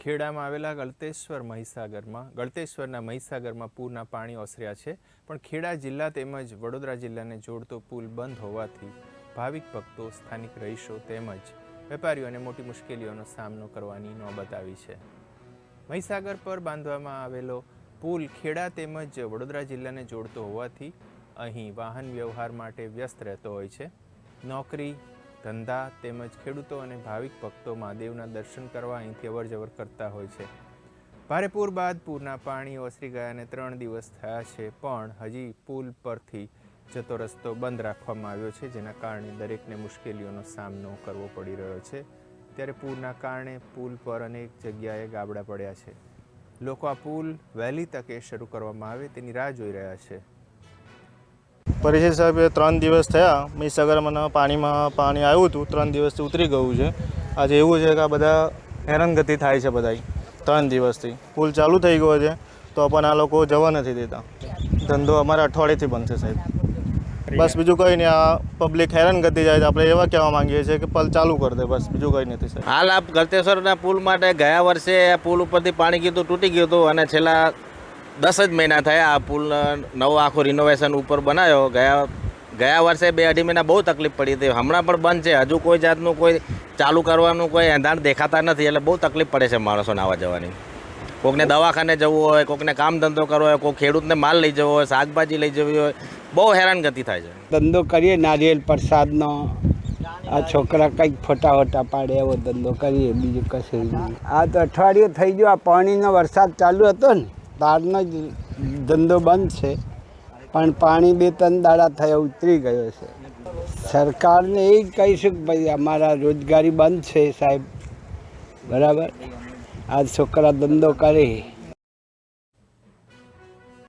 ખેડામાં આવેલા ગળતેશ્વર મહીસાગરમાં, ગળતેશ્વરના મહીસાગરમાં પૂરના પાણી ઓસર્યા છે, પણ ખેડા જિલ્લા તેમજ વડોદરા જિલ્લાને જોડતો પુલ બંધ હોવાથી ભાવિક ભક્તો, સ્થાનિક રહીશો તેમજ વેપારીઓને મોટી મુશ્કેલીઓનો સામનો કરવાની નોબત આવી છે. મહીસાગર પર બાંધવામાં આવેલો પુલ ખેડા તેમજ વડોદરા જિલ્લાને જોડતો હોવાથી અહીં વાહન વ્યવહાર માટે વ્યસ્ત રહેતો હોય છે. નોકરી ધંધા તેમજ ખેડૂતો અને ભાવિક ભક્તો મહાદેવના દર્શન કરવા અહીંથી અવરજવર કરતા હોય છે. ભારે પૂર બાદ પૂરના પાણી ઓસરી ગયાને ત્રણ દિવસ થયા છે, પણ હજી પુલ પરથી જતો રસ્તો બંધ રાખવામાં આવ્યો છે, જેના કારણે દરેકને મુશ્કેલીઓનો સામનો કરવો પડી રહ્યો છે. ત્યારે પૂરના કારણે પુલ પર અનેક જગ્યાએ ગાબડા પડ્યા છે. લોકો આ પુલ વહેલી તકે શરૂ કરવામાં આવે તેની રાહ જોઈ રહ્યા છે. પરિષદ સાહેબે ત્રણ દિવસ થયા. મહીસાગરમાં પાણીમાં પાણી આવ્યું હતું. ત્રણ દિવસથી ઉતરી ગયું છે. આજે એવું છે કે આ બધા હેરાનગતિ થાય છે બધા ત્રણ દિવસથી. પુલ ચાલુ થઈ ગયો છે, તો પણ આ લોકો જવા નથી દેતા. ધંધો અમારા અઠવાડિયેથી બનશે સાહેબ. બસ બીજું કંઈ નહીં, આ પબ્લિક હેરાનગતિ જાય છે આપણે એવા કહેવા માંગીએ છીએ કે પલ ચાલુ કરી દે બસ, બીજું કંઈ નથી સાહેબ. હાલ આ ગળતેશ્વરના પુલ માટે ગયા વર્ષે પુલ ઉપરથી પાણી ગયું તૂટી ગયું હતું અને છેલ્લા દસ જ મહિના થયા આ પુલ નવો આખો રિનોવેશન ઉપર બનાવ્યો. ગયા ગયા વર્ષે બે અઢી મહિના બહુ તકલીફ પડી હતી. હમણાં પણ બંધ છે. હજુ કોઈ જાતનું કોઈ ચાલુ કરવાનું કોઈ એંધાણ દેખાતા નથી, એટલે બહુ તકલીફ પડે છે માણસોને આવવા જવાની. કોકને દવાખાને જવું હોય, કોકને કામ ધંધો કરવો હોય, કોઈ ખેડૂતને માલ લઈ જવો હોય, શાકભાજી લઈ જવી હોય, બહુ હેરાનગતિ થાય છે. ધંધો કરીએ, નારિયેલ પ્રસાદનો. આ છોકરા કંઈક ફોટા પાડે, એવો ધંધો કરીએ, બીજું કશું આ તો અઠવાડિયું થઈ ગયું, આ પાણીનો વરસાદ ચાલુ હતો ને. તારનો જ ધંધો બંધ છે, પણ પાણી બે ત્રણ દાડા થયા ઉતરી ગયો છે. સરકારને એ જ કહીશું કે ભાઈ, અમારા રોજગારી બંધ છે સાહેબ. બરાબર? આ છોકરા ધંધો કરે